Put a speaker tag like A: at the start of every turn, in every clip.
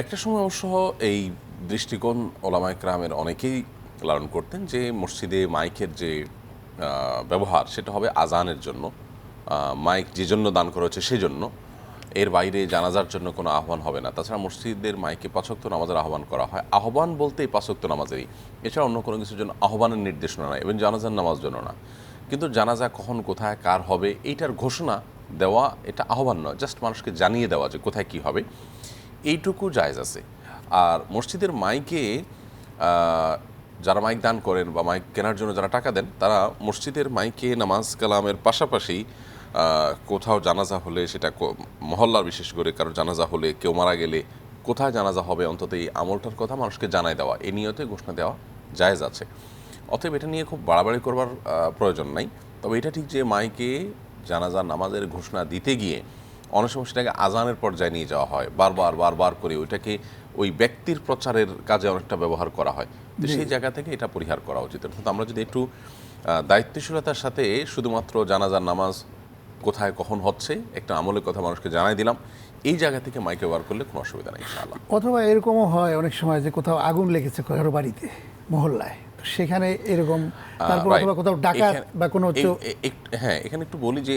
A: একটা সময় অবশ্য এই দৃষ্টিকোণ ওলামায় ক্রামের অনেকেই লালন করতেন যে মসজিদে মাইকের যে ব্যবহার সেটা হবে আজানের জন্য। মাইক যে জন্য দান করা হচ্ছে সেজন্য এর বাইরে জানাজার জন্য কোনো আহ্বান হবে না। তাছাড়া মসজিদের মাইকে পাঁচক্ত নামাজের আহ্বান করা হয়। আহ্বান বলতে এই পাঁচক্ত নামাজেরই। এছাড়া অন্য কোনো কিছুর জন্য আহ্বানের নির্দেশনা নয় এবং জানাজার নামাজ জন্য না। কিন্তু জানাজা কখন, কোথায়, কার হবে, এইটার ঘোষণা দেওয়া এটা আহ্বান নয়। জাস্ট মানুষকে জানিয়ে দেওয়া যে কোথায় কি হবে। এইটুকু জায়জ আছে। আর মসজিদের মাইকে যারা মাইক দান করেন বা মাইক কেনার জন্য যারা টাকা দেন, তারা মসজিদের মাইকে, নামাজ, কালামের পাশাপাশি কোথাও জানাজা হলে সেটা মহল্লার বিশেষ করে কারও জানাজা হলে, কেউ মারা গেলে কোথায় জানাজা হবে, অন্তত এই আমলটার কথা মানুষকে জানায় দেওয়া, এ নিয়তে ঘোষণা দেওয়া জায়েজ আছে। অতএব এটা নিয়ে খুব বাড়াবাড়ি করবার প্রয়োজন নাই। তবে এটা ঠিক যে মাইকে, জানাজা, নামাজের ঘোষণা দিতে গিয়ে অনেক সময় সেটাকে আজানের পর্যায়ে নিয়ে যাওয়া হয়। বারবার বারবার করে ওইটাকে ওই ব্যক্তির প্রচারের কাজে অনেকটা ব্যবহার করা হয়। তো সেই জায়গা থেকে এটা পরিহার করা উচিত। অর্থাৎ আমরা যদি একটু দায়িত্বশীলতার সাথে শুধুমাত্র জানাজার নামাজ কোথায় কখন হচ্ছে একটা আমলের কথা মানুষকে জানাই দিলাম এই জায়গা থেকে মাইকে ব্যবহার করলে কোনো অসুবিধা নেই
B: অথবা এরকমও হয় অনেক সময় যে কোথাও আগুন লেগেছে কারও বাড়িতে মহল্লায়। সেখানে এরকম তারপর অথবা কোথাও ডাকাত বা কোনো
A: হ্যাঁ এখানে একটু বলি যে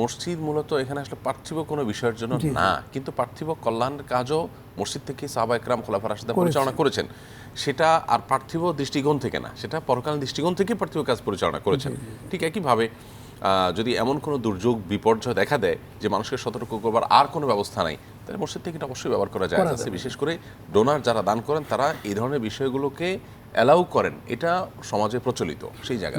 A: মসজিদ মূলত এখানে আসলে পার্থিব কোনো বিষয়ের জন্য না। কিন্তু পার্থিব কল্যাণের কাজও মসজিদ থেকে সাহবা একরাম খোলাফার রাশিদা পরিচালনা করেছেন। সেটা আর পার্থিব দৃষ্টিকোণ থেকে না সেটা পরকালীন দৃষ্টিকোণ থেকে পার্থিব কাজ পরিচালনা করেছেন। ঠিক একইভাবে যদি এমন কোনো দুর্যোগ বিপর্যয় দেখা দেয় যে মানুষকে সতর্ক করবার আর কোনো ব্যবস্থা নাই তাহলে মসজিদ থেকে এটা অবশ্যই ব্যবহার করা যায়। আছে বিশেষ করে ডোনার যারা দান করেন তারা এই ধরনের বিষয়গুলোকে অ্যালাউ করেন। এটা সমাজে প্রচলিত সেই জায়গা